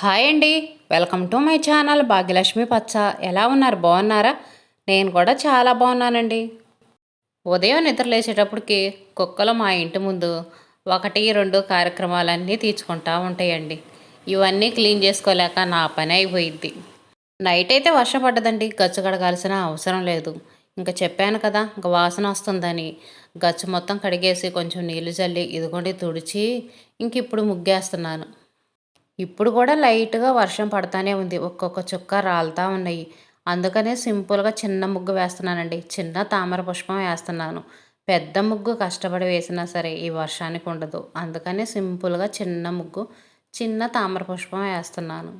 Hi అండి. Welcome to my channel Bhagyalakshmi పచ్చ. ఎలా ఉన్నారు? బాగున్నారా? నేను కూడా చాలా బాగున్నానండి. ఉదయం నిద్రలేసేటప్పటికి కుక్కలు మా ఇంటి ముందు ఒకటి రెండు కార్యక్రమాలన్నీ తీర్చుకుంటా ఉంటాయండి. ఇవన్నీ క్లీన్ చేసుకోలేక నా పని అయిపోయింది నైట్ అయితే వర్షం పడ్డదండి. గచ్చు కడగాల్సిన అవసరం లేదు. ఇంకా చెప్పాను కదా ఇంకా వాసన వస్తుందని. గచ్చు మొత్తం కడిగేసి కొంచెం నీళ్ళు చల్లి ఇదిగోండి తుడిచి ఇంక ఇప్పుడు ముగ్గేస్తున్నాను. ఇప్పుడు కూడా లైట్గా వర్షం పడతానే ఉంది. ఒక్కొక్క చుక్క రాలుతూ ఉన్నాయి. అందుకనే సింపుల్గా చిన్న ముగ్గు వేస్తున్నానండి. చిన్న తామర పుష్పం వేస్తున్నాను. పెద్ద ముగ్గు కష్టపడి వేసినా సరే ఈ వర్షానికి ఉండదు. అందుకనే సింపుల్గా చిన్న ముగ్గు చిన్న తామర పుష్పం వేస్తున్నాను.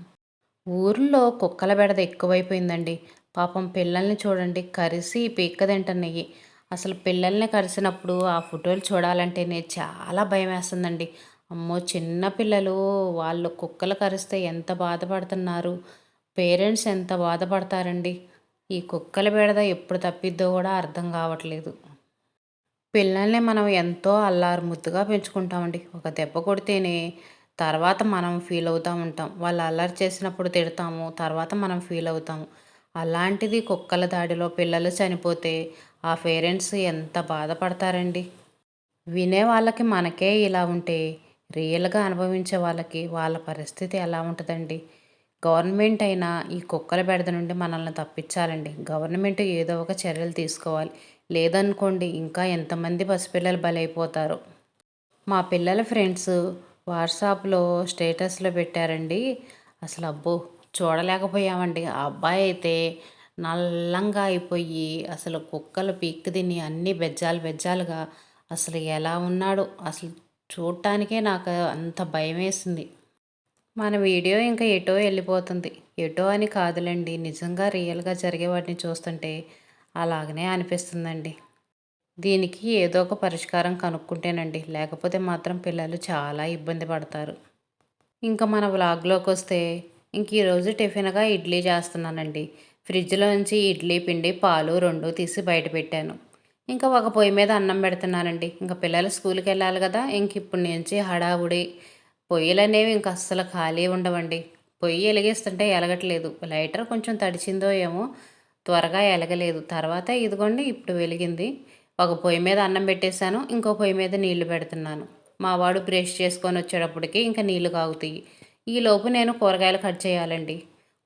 ఊర్లో కుక్కల బెడద ఎక్కువైపోయిందండి. పాపం పిల్లల్ని చూడండి కరిసి పీక్క తింటున్నాయి. అసలు పిల్లల్ని కరిసినప్పుడు ఆ ఫోటోలు చూడాలంటేనే చాలా భయం వేస్తుందండి. అమ్మో చిన్న పిల్లలు వాళ్ళు కుక్కలు కరిస్తే ఎంత బాధపడుతున్నారు? పేరెంట్స్ ఎంత బాధపడతారండి? ఈ కుక్కల బెడద ఎప్పుడు తప్పిద్దో కూడా అర్థం కావట్లేదు. పిల్లల్ని మనం ఎంతో అల్లారు ముద్దుగా పెంచుకుంటామండి. ఒక దెబ్బ కొడితేనే తర్వాత మనం ఫీల్ అవుతూ ఉంటాం. వాళ్ళు అల్లరి చేసినప్పుడు తిడతాము తర్వాత మనం ఫీల్ అవుతాము. అలాంటిది కుక్కల దాడిలో పిల్లలు చనిపోతే ఆ పేరెంట్స్ ఎంత బాధపడతారండి? వినే వాళ్ళకి మనకే ఇలా ఉంటే రియల్గా అనుభవించే వాళ్ళకి వాళ్ళ పరిస్థితి ఎలా ఉంటుందండి? గవర్నమెంట్ అయినా ఈ కుక్కల బెడద నుండి మనల్ని తప్పించాలండి. గవర్నమెంట్ ఏదో ఒక చర్యలు తీసుకోవాలి. లేదనుకోండి ఇంకా ఎంతమంది పసిపిల్లలు బలైపోతారు? మా పిల్లల ఫ్రెండ్స్ వాట్సాప్లో స్టేటస్లో పెట్టారండి. అసలు అబ్బో చూడలేకపోయామండి. ఆ అబ్బాయి అయితే నల్లంగా అయిపోయి అసలు కుక్కలు పీక్కు తిని అన్ని బెజ్జాలు బెజ్జాలుగా అసలు ఎలా ఉన్నాడు? అసలు చూడటానికే నాకు అంత భయం వేసింది మన వీడియో ఇంకా ఎటో వెళ్ళిపోతుంది. ఎటో అని కాదులండి. నిజంగా రియల్గా జరిగే వాటిని చూస్తుంటే అలాగనే అనిపిస్తుందండి. దీనికి ఏదో ఒక పరిష్కారం కనుక్కుంటేనండి. లేకపోతే మాత్రం పిల్లలు చాలా ఇబ్బంది పడతారు. ఇంకా మన వ్లాగ్లోకి వస్తే ఇంక ఈరోజు టిఫిన్గా ఇడ్లీ చేస్తున్నానండి. ఫ్రిడ్జ్లోంచి ఇడ్లీ పిండి పాలు రెండు తీసి బయట పెట్టాను. ఇంకా ఒక పొయ్యి మీద అన్నం పెడుతున్నానండి. ఇంకా పిల్లలు స్కూల్కి వెళ్ళాలి కదా ఇంక ఇప్పుడు నుంచి హడావుడి. పొయ్యిలు అనేవి ఇంక అస్సలు ఖాళీ ఉండవండి. పొయ్యి ఎలిగిస్తుంటే ఎలగట్లేదు. లైటర్ కొంచెం తడిచిందో ఏమో త్వరగా ఎలగలేదు. తర్వాత ఇదిగోండి ఇప్పుడు వెలిగింది. ఒక పొయ్యి మీద అన్నం పెట్టేశాను ఇంకో పొయ్యి మీద నీళ్ళు పెడుతున్నాను. మా వాడు బ్రష్ చేసుకొని వచ్చేటప్పటికి ఇంకా నీళ్ళు కాగుతాయి. ఈలోపు నేను కూరగాయలు కట్ చేయాలండి.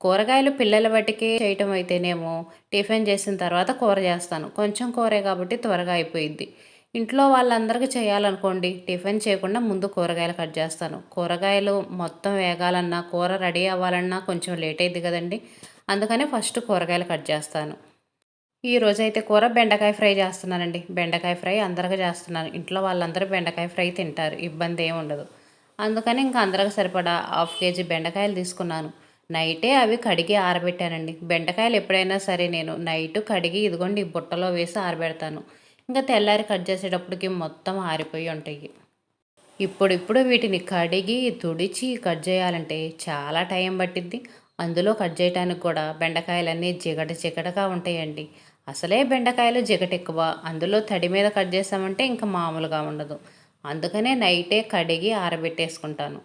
కూరగాయలు పిల్లల బట్టికి చేయటం అయితేనేమో టిఫిన్ చేసిన తర్వాత కూర చేస్తాను. కొంచెం కూరే కాబట్టి త్వరగా అయిపోయింది ఇంట్లో వాళ్ళందరికీ చేయాలనుకోండి టిఫిన్ చేయకుండా ముందు కూరగాయలు కట్ చేస్తాను. కూరగాయలు మొత్తం వేగాలన్నా కూర రెడీ అవ్వాలన్నా కొంచెం లేట్ అయింది కదండి. అందుకని ఫస్ట్ కూరగాయలు కట్ చేస్తాను. ఈ రోజైతే కూర బెండకాయ ఫ్రై చేస్తున్నానండి. బెండకాయ ఫ్రై అందరికీ చేస్తున్నాను. ఇంట్లో వాళ్ళందరూ బెండకాయ ఫ్రై తింటారు. ఇబ్బంది ఏమి ఉండదు. అందుకని ఇంకా అందరికి సరిపడా హాఫ్ కేజీ బెండకాయలు తీసుకున్నాను. నైటే అవి కడిగి ఆరబెట్టానండి. బెండకాయలు ఎప్పుడైనా సరే నేను నైట్ కడిగి ఇదిగోండి బుట్టలో వేసి ఆరబెడతాను. ఇంకా తెల్లారి కట్ చేసేటప్పటికి మొత్తం ఆరిపోయి ఉంటాయి. ఇప్పుడిప్పుడు వీటిని కడిగి తుడిచి కట్ చేయాలంటే చాలా టైం పట్టిద్ది. అందులో కట్ చేయడానికి కూడా బెండకాయలన్నీ జిగట జిగటగా ఉంటాయండి. అసలే బెండకాయలు జిగట ఎక్కువ. అందులో తడి మీద కట్ చేసామంటే ఇంకా మామూలుగా ఉండదు. అందుకనే నైటే కడిగి ఆరబెట్టేసుకుంటాను.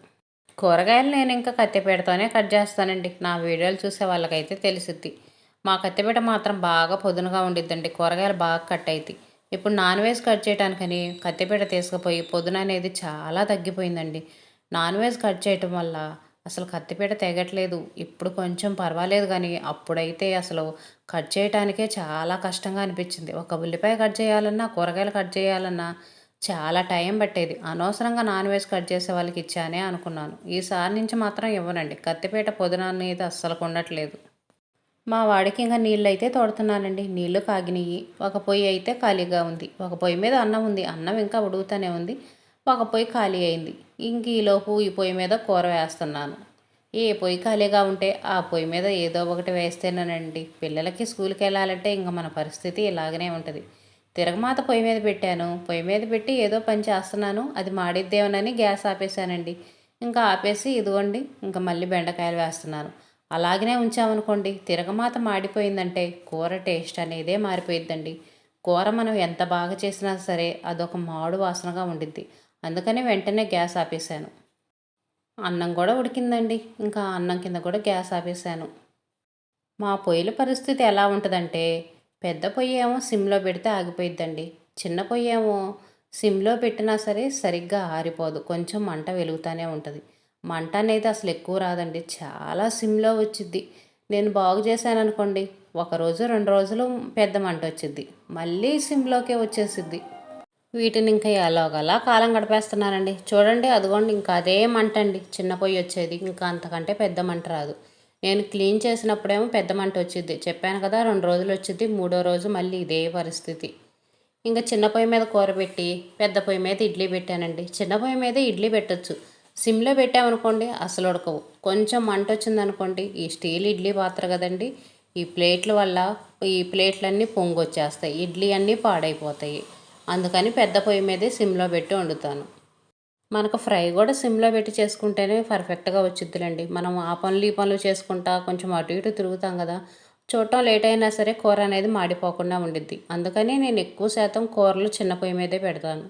కూరగాయలు నేను ఇంకా కత్తిపీటతోనే కట్ చేస్తానండి. నా వీడియోలు చూసే వాళ్ళకైతే తెలిసిద్ది. మా కత్తిపీట మాత్రం బాగా పొదునుగా ఉండిద్దండి. కూరగాయలు బాగా కట్ అవుతాయి ఇప్పుడు నాన్ వెజ్ కట్ చేయడానికని కత్తిపీట తీసుకుపోయి పొదున అనేది చాలా తగ్గిపోయిందండి. నాన్ వెజ్ కట్ చేయటం వల్ల అసలు కత్తిపీట తెగట్లేదు. ఇప్పుడు కొంచెం పర్వాలేదు కానీ అప్పుడైతే అసలు కట్ చేయటానికే చాలా కష్టంగా అనిపించింది. ఒక ఉల్లిపాయ కట్ చేయాలన్నా కూరగాయలు కట్ చేయాలన్నా చాలా టైం పట్టేది. అనవసరంగా నాన్ వెజ్ కట్ చేసే వాళ్ళకి ఇచ్చానే అనుకున్నాను. ఈసారి నుంచి మాత్రం ఇవ్వనండి. కత్తిపేట పొదున అనేది అస్సలు ఉండట్లేదు మా వాడికి ఇంకా నీళ్ళు అయితే తోడుతున్నానండి. నీళ్ళు కాగినాయి ఒక పొయ్యి అయితే ఖాళీగా ఉంది. ఒక పొయ్యి మీద అన్నం ఉంది. అన్నం ఇంకా ఉడుగుతూనే ఉంది. ఒక పొయ్యి ఖాళీ అయింది. ఇంక ఈలోపు ఈ పొయ్యి మీద కూర వేస్తున్నాను. ఏ పొయ్యి ఖాళీగా ఉంటే ఆ పొయ్యి మీద ఏదో ఒకటి వేస్తేనేనండి. పిల్లలకి స్కూల్కి వెళ్ళాలంటే ఇంకా మన పరిస్థితి ఇలాగనే ఉంటుంది. తిరగమాత పొయ్యి మీద పెట్టాను. పొయ్యి మీద పెట్టి ఏదో పని చేస్తున్నాను. అది మాడిద్దేమోనని గ్యాస్ ఆపేసానండి ఇంకా ఆపేసి ఇదిగోండి ఇంకా మళ్ళీ బెండకాయలు వేస్తున్నాను. అలాగనే ఉంచామనుకోండి తిరగమాత మాడిపోయిందంటే కూర టేస్ట్ అనేదే మారిపోయిద్దండి. కూర మనం ఎంత బాగా చేసినా సరే అదొక మాడు వాసనగా ఉండిద్ది. అందుకని వెంటనే గ్యాస్ ఆపేశాను. అన్నం కూడా ఉడికిందండి. ఇంకా అన్నం కింద కూడా గ్యాస్ ఆపేసాను మా పొయ్యిల పరిస్థితి ఎలా ఉంటుందంటే పెద్ద పొయ్యి ఏమో సిమ్లో పెడితే ఆగిపోయిద్దండి. చిన్న పొయ్యి ఏమో సిమ్లో పెట్టినా సరే సరిగ్గా ఆరిపోదు. కొంచెం మంట వెలుగుతూనే ఉంటుంది. మంట అనేది అసలు ఎక్కువ రాదండి. చాలా సిమ్లో వచ్చిద్ది. నేను బాగు చేశాను అనుకోండి ఒక రోజు రెండు రోజులు పెద్ద మంట వచ్చిద్ది. మళ్ళీ సిమ్లోకే వచ్చేసిద్ది. వీటిని ఇంకా ఎలాగలా కాలం గడిపేస్తున్నానండి. చూడండి అదిగోండి ఇంకా అదే మంట అండి. చిన్న పొయ్యి వచ్చేది. ఇంకా అంతకంటే పెద్ద మంట రాదు. నేను క్లీన్ చేసినప్పుడేమో పెద్ద మంట వచ్చింది చెప్పాను కదా రెండు రోజులు వచ్చింది మూడో రోజు మళ్ళీ ఇదే పరిస్థితి. ఇంకా చిన్న పొయ్యి మీద కూర పెట్టి పెద్ద పొయ్యి మీద ఇడ్లీ పెట్టానండి. చిన్న పొయ్యి మీద ఇడ్లీ పెట్టచ్చు. సిమ్లో పెట్టామనుకోండి అసలు ఉడకవు. కొంచెం మంట వచ్చిందనుకోండి ఈ స్టీల్ ఇడ్లీ పాత్ర కదండి ఈ ప్లేట్ల వల్ల ఈ ప్లేట్లన్నీ పొంగు వచ్చేస్తాయి ఇడ్లీ అన్నీ పాడైపోతాయి. అందుకని పెద్ద పొయ్యి మీదే సిమ్లో పెట్టి వండుతాను. మనకు ఫ్రై కూడా సిమ్లో పెట్టి చేసుకుంటేనే పర్ఫెక్ట్గా వచ్చిద్దిలేండి. మనం ఆ పనులు ఈ పనులు చేసుకుంటా కొంచెం అటు ఇటు తిరుగుతాం కదా చూడటం లేట్ అయినా సరే కూర అనేది మాడిపోకుండా ఉండిద్ది. అందుకని నేను ఎక్కువ శాతం కూరలు చిన్న పొయ్యి మీదే పెడతాను.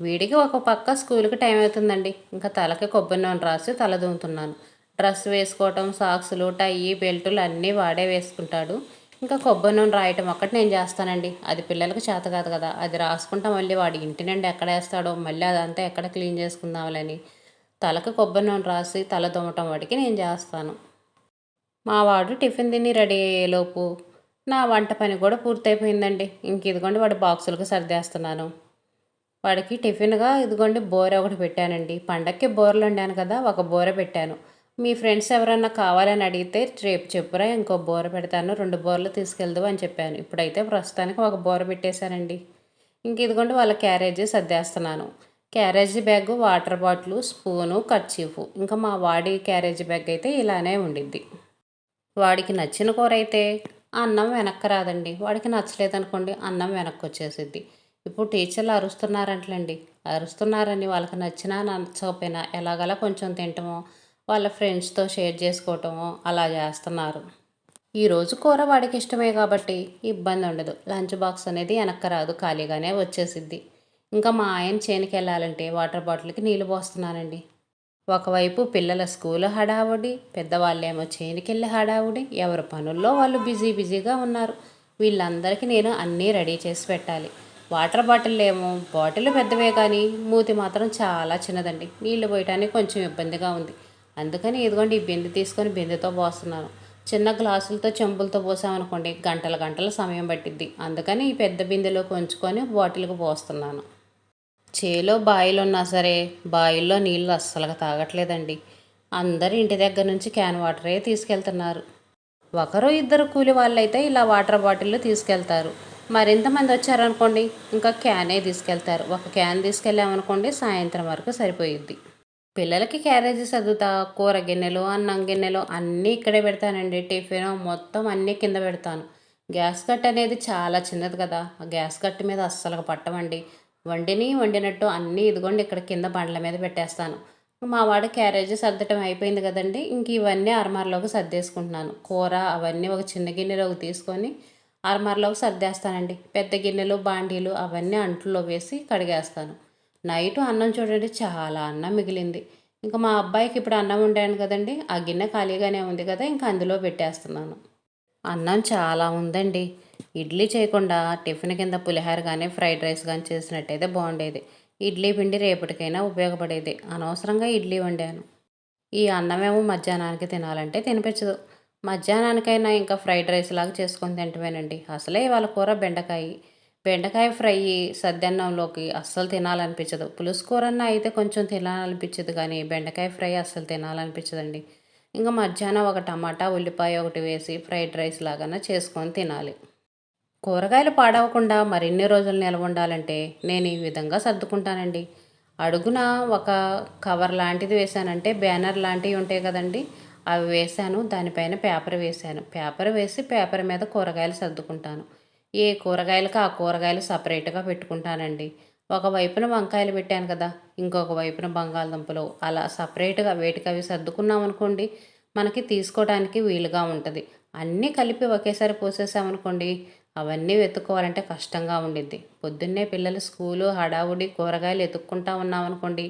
వీడికి ఒక పక్క స్కూల్కి టైం అవుతుందండి. ఇంకా తలకి కొబ్బరి నూనె రాసి తల దుమ్ముతున్నాను డ్రెస్ వేసుకోవటం సాక్సులు టై బెల్టులు అన్నీ వాడే వేసుకుంటాడు. ఇంకా కొబ్బరి నూనె రాయటం ఒక్కటి నేను చేస్తానండి. అది పిల్లలకు చేత కాదు కదా. అది రాసుకుంటా మళ్ళీ వాడి ఇంటి నుండి ఎక్కడ వేస్తాడో మళ్ళీ అదంతా ఎక్కడ క్లీన్ చేసుకుందామని తలకు కొబ్బరి నూనె రాసి తల దుమ్మటం వాడికి నేను చేస్తాను. మా వాడు టిఫిన్ తిని రెడీ అయ్యేలోపు నా వంట పని కూడా పూర్తయిపోయిందండి. ఇంక ఇదిగోండి వాడి బాక్సులకు సర్దేస్తున్నాను. వాడికి టిఫిన్గా ఇదిగోండి బోర ఒకటి పెట్టానండి. పండక్కి బోరలు వండాను కదా ఒక బోర పెట్టాను. మీ ఫ్రెండ్స్ ఎవరన్నా కావాలని అడిగితే రేపు చెప్పురా ఇంకో బోర పెడతాను రెండు బోర్లు తీసుకెళ్దు అని చెప్పాను. ఇప్పుడైతే ప్రస్తుతానికి ఒక బోర పెట్టేశానండి. ఇంక ఇదిగోండి వాళ్ళ carriage సర్దేస్తున్నాను. Carriage bag water bottle spoon kerchief. ఇంకా మా వాడి క్యారేజీ బ్యాగ్ అయితే ఇలానే ఉండిద్ది. వాడికి నచ్చిన కూర అయితే అన్నం వెనక్కి రాదండి. వాడికి నచ్చలేదు అనుకోండి అన్నం వెనక్కి వచ్చేసిద్ది. ఇప్పుడు టీచర్లు అరుస్తున్నారంటలండి. అరుస్తున్నారని వాళ్ళకి నచ్చినా నచ్చకపోయినా ఎలాగలా కొంచెం తింటమో వాళ్ళ ఫ్రెండ్స్తో షేర్ చేసుకోవటము అలా చేస్తున్నారు. ఈరోజు కూర వాడికి ఇష్టమే కాబట్టి ఇబ్బంది ఉండదు. లంచ్ బాక్స్ అనేది వెనక్కి రాదు ఖాళీగానే వచ్చేసిద్ది. ఇంకా మా ఆయన చేనికి వెళ్ళాలంటే వాటర్ బాటిల్కి నీళ్ళు పోస్తున్నానండి. ఒకవైపు పిల్లల స్కూల్ హడావుడి పెద్దవాళ్ళేమో చేనికెళ్ళి హడావుడి ఎవరి పనుల్లో వాళ్ళు బిజీ బిజీగా ఉన్నారు. వీళ్ళందరికీ నేను అన్నీ రెడీ చేసి పెట్టాలి. వాటర్ బాటిల్ ఏమో బాటిల్ పెద్దవే కానీ మూతి మాత్రం చాలా చిన్నదండి. నీళ్ళు పోయటానికి కొంచెం ఇబ్బందిగా ఉంది. అందుకని ఇదిగోండి ఈ బిందె తీసుకొని బిందెతో పోస్తున్నాను. చిన్న గ్లాసులతో చెంబులతో పోసామనుకోండి గంటల గంటల సమయం పట్టిద్ది. అందుకని ఈ పెద్ద బిందెలోకి ఉంచుకొని బాటిల్కి పోస్తున్నాను. చేలో బాయిలు ఉన్నా సరే బాయిల్లో నీళ్ళు అస్సలుగా తాగట్లేదండి. అందరు ఇంటి దగ్గర నుంచి క్యాన్ వాటరే తీసుకెళ్తున్నారు. ఒకరు ఇద్దరు కూలి వాళ్ళైతే ఇలా వాటర్ బాటిల్లు తీసుకెళ్తారు. మరింతమంది వచ్చారనుకోండి ఇంకా క్యానే తీసుకెళ్తారు. ఒక క్యాన్ తీసుకెళ్ళామనుకోండి సాయంత్రం వరకు సరిపోయిద్ది. పిల్లలకి క్యారేజీ సర్దుతా కూర గిన్నెలు అన్నం గిన్నెలు అన్నీ ఇక్కడే పెడతానండి. టిఫిన్ మొత్తం అన్నీ కింద పెడతాను. గ్యాస్ కట్ అనేది చాలా చిన్నది కదా. ఆ గ్యాస్ కట్ మీద అస్సలు పట్టమండి. వండిని వండినట్టు అన్నీ ఇదిగోండి ఇక్కడ కింద బండ్ల మీద పెట్టేస్తాను. మా వాడు క్యారేజీ సర్దటం అయిపోయింది కదండి. ఇంక ఇవన్నీ అర్మార్లోకి సర్దేసుకుంటున్నాను. కూర అవన్నీ ఒక చిన్న గిన్నెలోకి తీసుకొని అర్మార్లోకి సర్దేస్తానండి. పెద్ద గిన్నెలు బాండీలు అవన్నీ అంట్లో వేసి కడిగేస్తాను. నైట్ అన్నం చూడండి చాలా అన్నం మిగిలింది. ఇంకా మా అబ్బాయికి ఇప్పుడు అన్నం వండాను కదండి ఆ గిన్నె ఖాళీగానే ఉంది కదా ఇంకా అందులో పెట్టేస్తున్నాను. అన్నం చాలా ఉందండి. ఇడ్లీ చేయకుండా టిఫిన్ కింద పులిహార కానీ ఫ్రైడ్ రైస్ కానీ చేసినట్టయితే బాగుండేది. ఇడ్లీ పిండి రేపటికైనా ఉపయోగపడేది. అనవసరంగా ఇడ్లీ వండాను. ఈ అన్నమేమో మధ్యాహ్నానికి తినాలంటే తినిపించదు. మధ్యాహ్నానికైనా ఇంకా ఫ్రైడ్ రైస్ లాగా చేసుకొని తింటమేనండి. అసలే ఇవాళ కూర బెండకాయ. బెండకాయ ఫ్రై సద్దన్నంలోకి అస్సలు తినాలనిపించదు. పులుసు కూరన్న అయితే కొంచెం తినాలనిపించదు కానీ బెండకాయ ఫ్రై అస్సలు తినాలనిపించదండి. ఇంకా మధ్యాహ్నం ఒక టమాటా ఉల్లిపాయ ఒకటి వేసి ఫ్రైడ్ రైస్ లాగా చేసుకొని తినాలి. కూరగాయలు పాడవకుండా మరిన్ని రోజులు నిల్వ ఉండాలంటే నేను ఈ విధంగా సర్దుకుంటానండి. అడుగున ఒక కవర్ లాంటిది వేశానంటే బ్యానర్ లాంటివి ఉంటాయి కదండి. అవి వేశాను దానిపైన పేపర్ వేశాను. పేపర్ వేసి పేపర్ మీద కూరగాయలు సర్దుకుంటాను. ఏ కూరగాయలకు ఆ కూరగాయలు సపరేట్గా పెట్టుకుంటానండి. ఒక వైపున వంకాయలు పెట్టాను కదా ఇంకొక వైపున బంగాళదుంపలు. అలా సపరేట్గా వేటికి అవి సర్దుకున్నాం అనుకోండి మనకి తీసుకోవడానికి వీలుగా ఉంటుంది. అన్నీ కలిపి ఒకేసారి పోసేసామనుకోండి అవన్నీ వెతుక్కోవాలంటే కష్టంగా ఉండిద్ది. పొద్దున్నే పిల్లలు స్కూలు హడావుడి కూరగాయలు ఎతుక్కుంటా ఉన్నామనుకోండి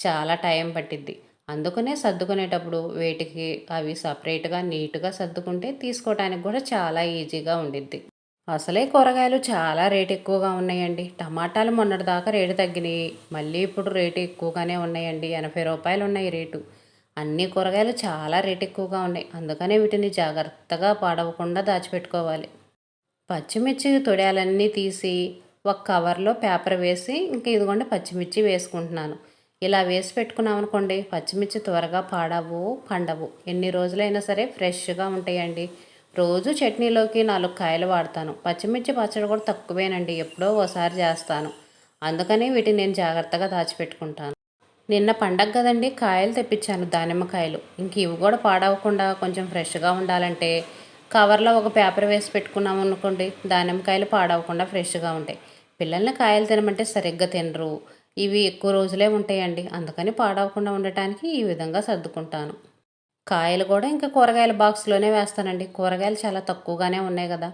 చాలా టైం పట్టిద్ది. అందుకనే సర్దుకునేటప్పుడు వేటికి అవి సపరేట్గా నీట్గా సర్దుకుంటే తీసుకోవడానికి కూడా చాలా ఈజీగా ఉండిద్ది. అసలే కూరగాయలు చాలా రేటు ఎక్కువగా ఉన్నాయండి. టమాటాలు మొన్నటిదాకా రేటు తగ్గినాయి. మళ్ళీ ఇప్పుడు రేటు ఎక్కువగానే ఉన్నాయండి. ఎనభై రూపాయలు ఉన్నాయి రేటు. అన్ని కూరగాయలు చాలా రేటు ఎక్కువగా ఉన్నాయి. అందుకనే వీటిని జాగ్రత్తగా పాడవకుండా దాచిపెట్టుకోవాలి. పచ్చిమిర్చి తొడియాలన్నీ తీసి ఒక కవర్లో పేపర్ వేసి ఇంకా ఇదిగోండి పచ్చిమిర్చి వేసుకుంటున్నాను. ఇలా వేసి పెట్టుకున్నాం అనుకోండి పచ్చిమిర్చి త్వరగా పాడవు పండవు. ఎన్ని రోజులైనా సరే ఫ్రెష్గా ఉంటాయండి. రోజు చట్నీలోకి నాలుగు కాయలు వాడతాను. పచ్చిమిర్చి పచ్చడి కూడా తక్కువేనండి. ఎప్పుడో ఓసారి చేస్తాను. అందుకని వీటిని నేను జాగ్రత్తగా దాచిపెట్టుకుంటాను. నిన్న పండగ కదండి కాయలు తెప్పించాను దానిమ్మకాయలు ఇంక ఇవి కూడా పాడవకుండా కొంచెం ఫ్రెష్గా ఉండాలంటే కవర్లో ఒక పేపర్ వేసి పెట్టుకున్నాం అనుకోండి దానిమ్మకాయలు పాడవకుండా ఫ్రెష్గా ఉంటాయి. పిల్లల్ని కాయలు తినమంటే సరిగ్గా తినరు. ఇవి ఎక్కువ రోజులే ఉంటాయండి. అందుకని పాడవకుండా ఉండటానికి ఈ విధంగా సర్దుకుంటాను. కాయలు కూడా ఇంకా కూరగాయల బాక్స్లోనే వేస్తానండి. కూరగాయలు చాలా తక్కువగానే ఉన్నాయి కదా.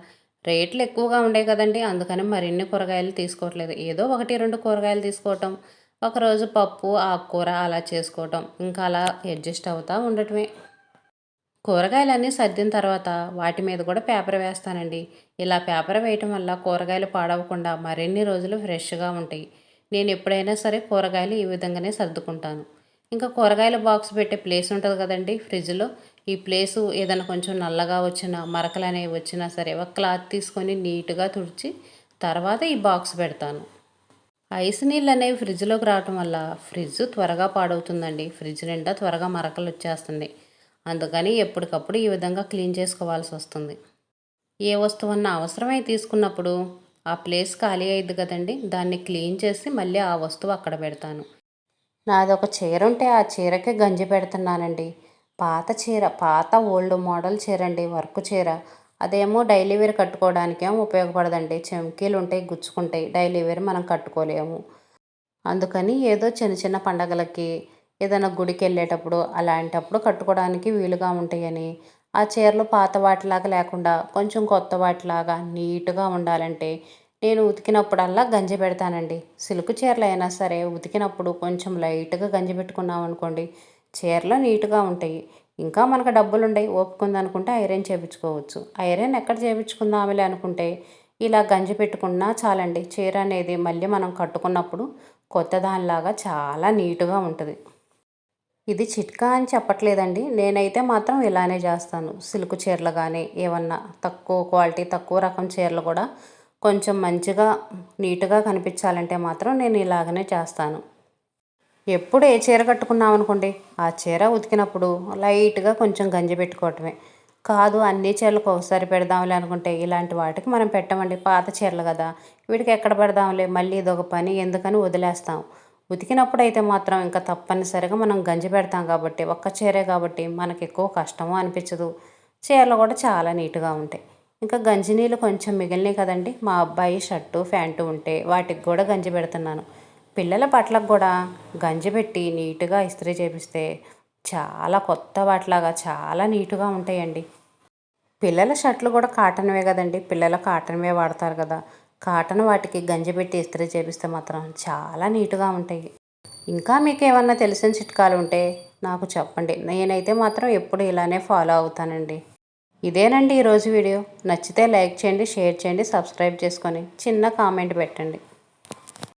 రేట్లు ఎక్కువగా ఉన్నాయి కదండి. అందుకని మరిన్ని కూరగాయలు తీసుకోవట్లేదు. ఏదో ఒకటి రెండు కూరగాయలు తీసుకోవటం ఒకరోజు పప్పు ఆకుకూర అలా చేసుకోవటం ఇంకా అలా అడ్జస్ట్ అవుతూ ఉండటమే. కూరగాయలన్నీ సర్దిన తర్వాత వాటి మీద కూడా పేపర్ వేస్తానండి. ఇలా పేపర్ వేయటం వల్ల కూరగాయలు పాడవకుండా మరిన్ని రోజులు ఫ్రెష్గా ఉంటాయి. నేను ఎప్పుడైనా సరే కూరగాయలు ఈ విధంగానే సర్దుకుంటాను. ఇంకా కూరగాయల బాక్స్ పెట్టే ప్లేస్ ఉంటుంది కదండి ఫ్రిడ్జ్లో. ఈ ప్లేసు ఏదైనా కొంచెం నల్లగా వచ్చిన మరకలు అనేవి వచ్చినా సరే ఒక క్లాత్ తీసుకొని నీట్గా తుడిచి తర్వాత ఈ బాక్స్ పెడతాను. ఐస్ నీళ్ళు అనేవి ఫ్రిడ్జ్లోకి రావటం వల్ల ఫ్రిడ్జ్ త్వరగా పాడవుతుందండి. ఫ్రిడ్జ్ నిండా త్వరగా మరకలు వచ్చేస్తుంది అందుకని ఎప్పటికప్పుడు ఈ విధంగా క్లీన్ చేసుకోవాల్సి వస్తుంది. ఏ వస్తువన్నా అవసరమై తీసుకున్నప్పుడు ఆ ప్లేస్ ఖాళీ అయ్యిద్ది కదండి. దాన్ని క్లీన్ చేసి మళ్ళీ ఆ వస్తువు అక్కడ పెడతాను. నాది ఒక చీర ఉంటే ఆ చీరకే గంజి పెడుతున్నానండి. పాత చీర పాత ఓల్డ్ మోడల్ చీర అండి వర్క్ చీర. అదేమో డైలీ వేర్ కట్టుకోవడానికేమో ఉపయోగపడదండి. చెంకీలు ఉంటాయి గుచ్చుకుంటాయి డైలీ వేర్ మనం కట్టుకోలేము. అందుకని ఏదో చిన్న చిన్న పండగలకి ఏదైనా గుడికి వెళ్ళేటప్పుడు అలాంటప్పుడు కట్టుకోవడానికి వీలుగా ఉంటాయని. ఆ చీరలు పాత వాటిలాగా లేకుండా కొంచెం కొత్త వాటిలాగా నీట్గా ఉండాలంటే నేను ఉతికినప్పుడల్లా గంజి పెడతానండి. సిల్క్ చీరలు అయినా సరే ఉతికినప్పుడు కొంచెం లైట్గా గంజి పెట్టుకున్నాం అనుకోండి చీరలు నీట్గా ఉంటాయి. ఇంకా మనకు డబ్బులు ఉండయి ఓపుకుందనుకుంటే ఐరన్ చేయించుకోవచ్చు ఐరన్ ఎక్కడ చేయించుకుందామలే అనుకుంటే ఇలా గంజి పెట్టుకున్నా చాలండి. చీర అనేది మళ్ళీ మనం కట్టుకున్నప్పుడు కొత్త దానిలాగా చాలా నీట్గా ఉంటుంది. ఇది చిట్కా అని చెప్పట్లేదండి. నేనైతే మాత్రం ఇలానే చేస్తాను. సిల్క్ చీరలు కానీ ఏమన్నా తక్కువ క్వాలిటీ తక్కువ రకం చీరలు కూడా కొంచెం మంచిగా నీట్గా కనిపించాలంటే మాత్రం నేను ఇలాగనే చేస్తాను. ఎప్పుడు ఏ చీర కట్టుకున్నాం అనుకోండి ఆ చీర ఉతికినప్పుడు లైట్గా కొంచెం గంజి పెట్టుకోవటమే. కాదు అన్ని చీరలకు ఒకసారి పెడదాంలే అనుకుంటే ఇలాంటి వాటికి మనం పెట్టమండి. పాత చీరలు కదా వీటికి ఎక్కడ పెడదాంలే? మళ్ళీ ఇదొక పని ఎందుకని వదిలేస్తాం. ఉతికినప్పుడు అయితే మాత్రం ఇంకా తప్పనిసరిగా మనం గంజి పెడతాం కాబట్టి ఒక్క చీరే కాబట్టి మనకి ఎక్కువ కష్టమో అనిపించదు. చీరలు కూడా చాలా నీట్గా ఉంటాయి. ఇంకా గంజి నీళ్ళు కొంచెం మిగిలినాయి కదండి. మా అబ్బాయి షర్టు ప్యాంటు ఉంటే వాటికి కూడా గంజి పెడుతున్నాను. పిల్లల బట్టలకు కూడా గంజి పెట్టి నీట్గా ఇస్త్రీ చేపిస్తే చాలా కొత్త వాటిలాగా చాలా నీట్గా ఉంటాయండి. పిల్లల షర్ట్లు కూడా కాటన్వే కదండి. పిల్లల కాటన్వే వాడతారు కదా. కాటన్ వాటికి గంజి పెట్టి ఇస్త్రీ చేపిస్తే మాత్రం చాలా నీట్గా ఉంటాయి. ఇంకా మీకు ఏమన్నా తెలిసిన చిట్కాలు ఉంటే నాకు చెప్పండి. నేనైతే మాత్రం ఎప్పుడు ఇలానే ఫాలో అవుతానండి. ఇదేనండి ఈరోజు వీడియో. నచ్చితే లైక్ చేయండి షేర్ చేయండి సబ్స్క్రైబ్ చేసుకొని చిన్న కామెంట్ పెట్టండి.